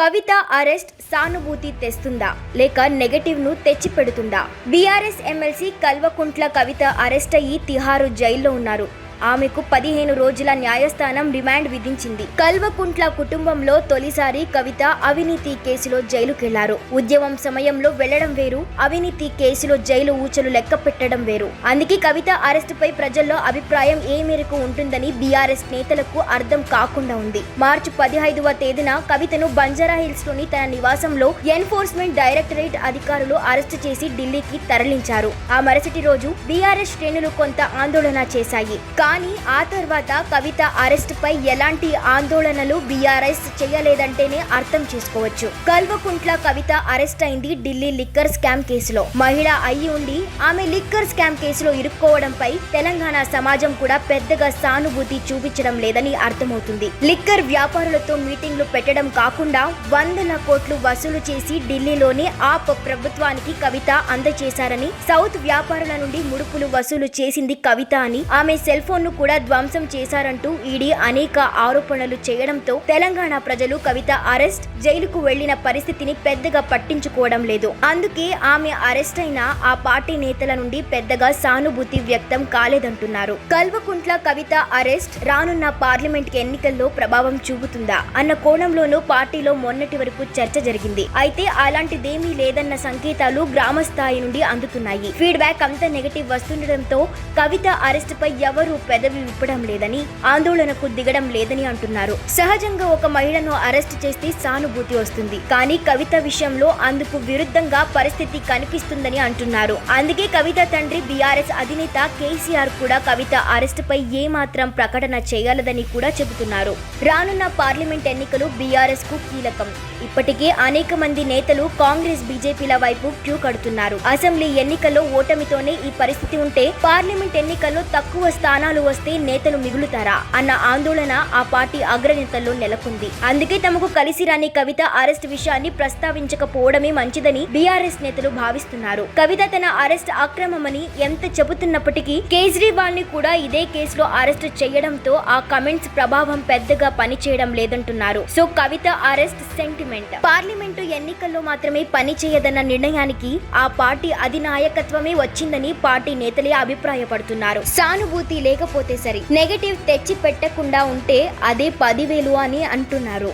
కవిత arrest సానుభూతి తెస్తుందా లేక నెగటివ్ను తెచ్చిపెడుతుందా? BRS MLC Kalvakuntla Kavitha arrest అయ్యి తిహారు జైల్లో ఉన్నారు. ఆమెకు పదిహేను రోజుల న్యాయస్థానం రిమాండ్ విధించింది. కల్వకుంట్ల కుటుంబంలో తొలిసారి కవిత అవినీతి కేసులో జైలుకెళ్ళారు. ఉద్యమం సమయంలో వెళ్ళడం వేరు అవినీతి కేసులో జైలు ఊచలు లెక్క పెట్టడం వేరు. అందుకే కవిత అరెస్టుపై ప్రజల్లో అభిప్రాయం ఏ మేరకు ఉంటుందని బీఆర్ఎస్ నేతలకు అర్థం కాకుండా ఉంది. మార్చి పదిహైదవ తేదీన కవితను బంజారా హిల్స్లోని తన నివాసంలో ఎన్ఫోర్స్మెంట్ డైరెక్టరేట్ అధికారులు అరెస్టు చేసి ఢిల్లీకి తరలించారు. ఆ మరుసటి రోజు బీఆర్ఎస్ శ్రేణులు కొంత ఆందోళన చేశాయి. కానీ ఆ తర్వాత కవిత అరెస్ట్ పై ఎలాంటి ఆందోళనలు బీఆర్ఎస్ చేయలేదంటేనే అర్థం చేసుకోవచ్చు. కల్వకుంట్ల కవిత అరెస్ట్ అయింది ఢిల్లీ లిక్కర్ స్కామ్ కేసులో. మహిళ అయి ఉండి ఆమె లిక్కర్ స్కామ్ కేసులో ఇరుక్కోవడంపై తెలంగాణ సమాజం కూడా పెద్దగా సానుభూతి చూపించడం లేదని అర్థమవుతుంది. లిక్కర్ వ్యాపారులతో మీటింగ్లు పెట్టడం కాకుండా వందల కోట్లు వసూలు చేసి ఢిల్లీలోని ఆప్ ప్రభుత్వానికి కవిత అందజేశారని సౌత్ వ్యాపారుల నుండి ముడుపులు వసూలు చేసింది కవిత అని ఆమె సెల్ ఫోన్ ను కూడా ధ్వంసం చేశారంటూ ఈడీ అనేక ఆరోపణలు చేయడంతో తెలంగాణ ప్రజలు కవిత అరెస్ట్ జైలుకు వెళ్ళిన పరిస్థితిని పెద్దగా పట్టించుకోవడం లేదు. అందుకే ఆమె అరెస్ట్ అయిన ఆ పార్టీ నేతల నుండి పెద్దగా సానుభూతి వ్యక్తం కాలేదంటున్నారు. కల్వకుంట్ల కవిత అరెస్ట్ రానున్న పార్లమెంట్ ఎన్నికల్లో ప్రభావం చూపుతుందా అన్న కోణంలోనూ పార్టీలో మొన్నటి వరకు చర్చ జరిగింది. అయితే అలాంటిదేమీ లేదన్న సంకేతాలు గ్రామ స్థాయి నుండి అందుతున్నాయి. ఫీడ్బ్యాక్ అంత నెగటివ్ వస్తుండటంతో కవిత అరెస్ట్ పై ఎవరూ పెదవి విప్పడం లేదని ఆందోళనకు దిగడం లేదని అంటున్నారు. సహజంగా ఒక మహిళను అరెస్ట్ చేస్తే సానుభూతి వస్తుంది. కానీ కవిత విషయంలో అందుకు విరుద్ధంగా పరిస్థితి కనిపిస్తుందని అంటున్నారు. అందుకే కవిత తండ్రి బీఆర్ఎస్ అధినేత కేసీఆర్ కూడా కవిత అరెస్ట్ పై ఏమాత్రం ప్రకటన చేయాలదని కూడా చెబుతున్నారు. రానున్న పార్లమెంట్ ఎన్నికలు బీఆర్ఎస్కు కీలకం. ఇప్పటికే అనేక మంది నేతలు కాంగ్రెస్ బీజేపీల వైపు క్యూ కడుతున్నారు. అసెంబ్లీ ఎన్నికల్లో ఓటమితోనే ఈ పరిస్థితి ఉంటే పార్లమెంట్ ఎన్నికల్లో తక్కువ స్థానాలు వస్తే నేతలు మిగులుతారా అన్న ఆందోళన ఆ పార్టీ అగ్రనేతల్లో నెలకొంది. అందుకే తమకు కలిసి రాని కవిత అరెస్ట్ విషయాన్ని ప్రస్తావించకపోవడమే మంచిదని బీఆర్ఎస్ నేతలు భావిస్తున్నారు. కవిత తన అరెస్ట్ అక్రమమని ఎంత చెబుతున్నప్పటికీ కేజ్రీవాల్ని కూడా ఇదే కేసులో అరెస్ట్ చేయడంతో ఆ కమెంట్స్ ప్రభావం పెద్దగా పనిచేయడం లేదంటున్నారు. So Kavitha arrest sentiment. Parliament ఎన్నికల్లో మాత్రమే పని చేయదన్న నిర్ణయానికి ఆ పార్టీ అధినాయకత్వమే వచ్చిందని పార్టీ నేతలే అభిప్రాయపడుతున్నారు. సానుభూతి లేకపోతే సరే. నెగటివ్ తెచ్చి పెట్టకుండా ఉంటే అదే పదివేలు అని అంటున్నారు.